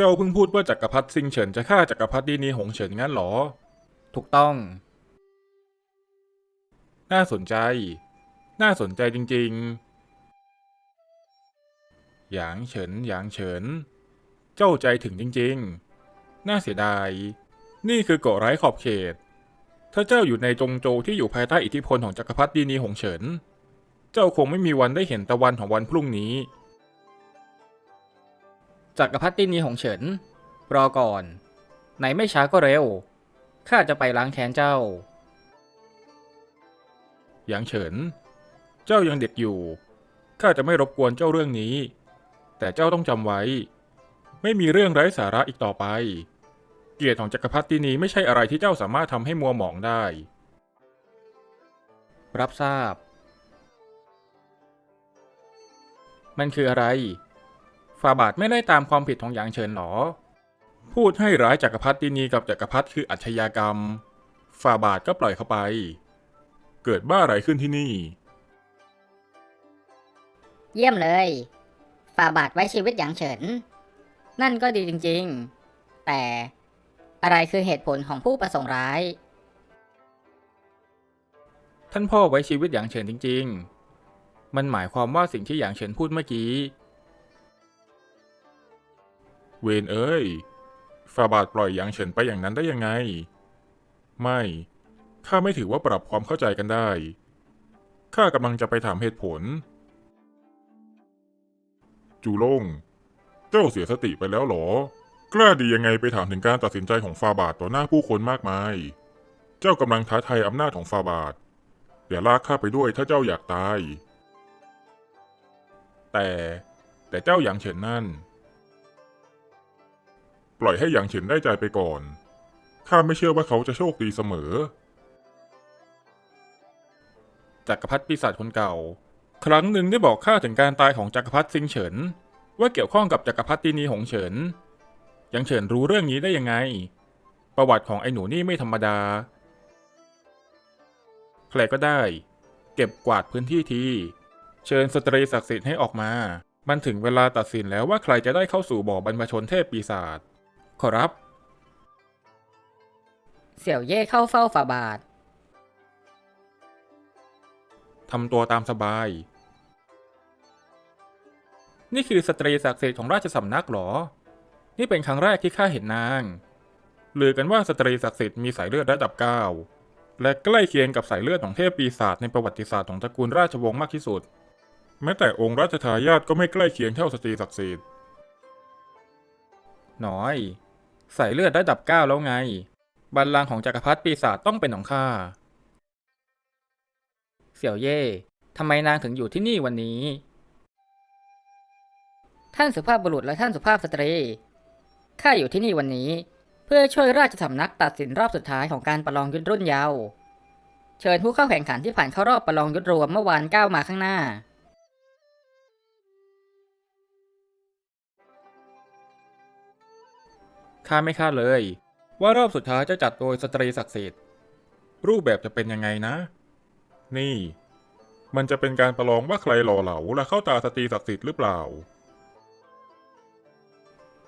จ้าเพิ่งพูดว่าจักรพรรดิซิงเฉินจะฆ่าจักรพรรดินีหงเฉินงั้นเหรอ ถูกต้อง น่าสนใจ น่าสนใจจริง ๆ หยางเฉินหยางเฉิน เจ้าใจถึงจริง ๆ น่าเสียดาย นี่คือเกาะไร้ขอบเขต ถ้าเจ้าอยู่ในจงโจวที่อยู่ภายใต้อิทธิพลของจักรพรรดินีหงเฉิน เจ้าคงไม่มีวันได้เห็นตะวันของวันพรุ่งนี้ จักรพรรดินีหงเฉิน รอก่อนไหนไม่ช้าก็เร็ว ข้าจะไปล้างแค้นเจ้า หยางเฉิน เจ้ายังเด็กอยู่ ข้าจะไม่รบกวนเจ้าเรื่องนี้ แต่เจ้าต้องจำไว้ ไม่มีเรื่องไร้สาระอีกต่อไป เกียรติของจักรพรรดินีไม่ใช่อะไรที่เจ้าสามารถทำให้มัวหมองได้ รับทราบ มันคืออะไร ฟาบาทไม่ได้ตามความผิดของหยางเฉินหรอ พูดให้ร้ายจักรพรรดินีกับจักรพรรดิคืออาชญากรรม ฟาบาทก็ปล่อยเขาไป เกิดบ้าอะไรขึ้นที่นี่ เยี่ยมเลยฝ่าบาทไว้ชีวิตอย่างเฉิน นั่นก็ดีจริงแต่อะไรคือเหตุผลของผู้ประสงค์ร้ายๆท่านพ่อไว้ชีวิตหยางเฉินจริง ๆ มันหมายความว่าสิ่งที่หยางเฉินพูดเมื่อกี้ เวนเอ้ยฟาบาทปล่อยหยางเฉินไปอย่างนั้นได้ยังไง ไม่ข้าไม่ถือว่าปรับความเข้าใจกันได้ข้ากำลังจะไปถามเหตุผล จูลง เจ้าเสียสติไปแล้วหรอ กล้าดียังไงไปถามถึงการตัดสินใจของฟาบาทต่อหน้าผู้คนมากมาย เจ้ากำลังท้าทายอำนาจของฟาบาทอย่าลากข้าไปด้วยถ้าเจ้าอยากตาย แต่แต่เจ้าหยางเฉินนั่น ปล่อยให้หยางเฉินได้ใจไปก่อน ข้าไม่เชื่อว่าเขาจะโชคดีเสมอ จักรพรรดิปีศาจคนเก่า ครั้งหนึ่งได้บอกข้าถึงการตายของจักรพรรดิซิงเฉิน ว่าเกี่ยวข้องกับจักรพรรดินีหงเฉินหยางเฉินรู้เรื่องนี้ได้ยังไง ประวัติของไอ้หนูนี่ไม่ธรรมดา ใครก็ได้ เก็บกวาดพื้นที่ทีเชิญสตรีศักดิ์สิทธิ์ให้ออกมา มันถึงเวลาตัดสินแล้วว่าใครจะได้เข้าสู่บ่อบรรพชนเทพปีศาจ ขอรับ เสี่ยวเย่เข้าเฝ้าฝ่าบาท ทำตัวตามสบาย นี่คือสตรีศักดิ์สิทธิ์ของราชสำนักเหรอ นี่เป็นครั้งแรกที่ข้าเห็นนางลือกันว่าสตรีศักดิ์สิทธิ์มีสายเลือดระดับเก้าและใกล้เคียงกับสายเลือดของเทพปีศาจในประวัติศาสตร์ของตระกูลราชวงศ์มากที่สุด แม้แต่องค์รัชทายาทก็ไม่ใกล้เคียงเท่าสตรีศักดิ์สิทธิ์น้อย ใส่เลือดระดับเก้าแล้วไง บัลลังก์ของจักรพรรดิปีศาจต้องเป็นของข้า เสี่ยวเย่ทำไมนางถึงอยู่ที่นี่วันนี้ ท่านสุภาพบุรุษและท่านสุภาพสตรี ข้าอยู่ที่นี่วันนี้ เพื่อช่วยราชสำนักตัดสินรอบสุดท้ายของการประลองยุทธรุ่นเยาว์ เชิญผู้เข้าแข่งขันที่ผ่านเข้ารอบประลองยุทธรวมเมื่อวานก้าวมาข้างหน้า ข้าไม่คาดเลย ว่ารอบสุดท้ายจะจัดโดยสตรีศักดิ์สิทธิ์ รูปแบบจะเป็นยังไงนะ นี่ มันจะเป็นการประลองว่าใครหล่อเหลาและเข้าตาสตรีศักดิ์สิทธิ์หรือเปล่า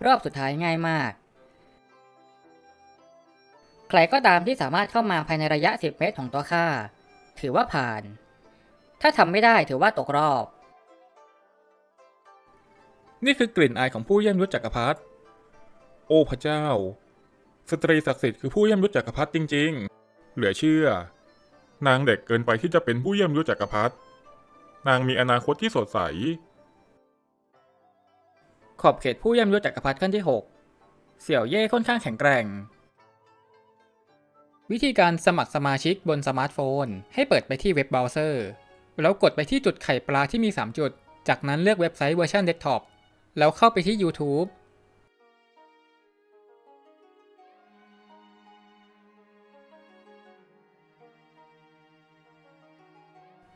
รอบสุดท้ายง่ายมาก ใครก็ตามที่สามารถเข้ามาภายในระยะ 10 เมตรของตัวข้า ถือว่าผ่าน ถ้าทำไม่ได้ถือว่าตกรอบ นี่คือกลิ่นอายของผู้เยี่ยมยุทธจักรพรรดิ โอ้พระเจ้า สตรีศักดิ์สิทธิ์คือผู้เยี่ยมยุทธจักรพรรดิจริง ๆ เหลือเชื่อ นางเด็กเกินไปที่จะเป็นผู้เยี่ยมยุทธจักรพรรดินางมีอนาคตที่สดใส ขอบเขตผู้เยี่ยมยศจักรพรรดิขั้นที่ 6 เสี่ยวเย่ค่อนข้างแข็งแกร่ง วิธีการสมัครสมาชิกบนสมาร์ทโฟน ให้เปิดไปที่เว็บเบราว์เซอร์ แล้วกดไปที่จุดไข่ปลาที่มี 3 จุด จากนั้นเลือกเว็บไซต์เวอร์ชันเดสก์ท็อปแล้วเข้าไปที่ YouTube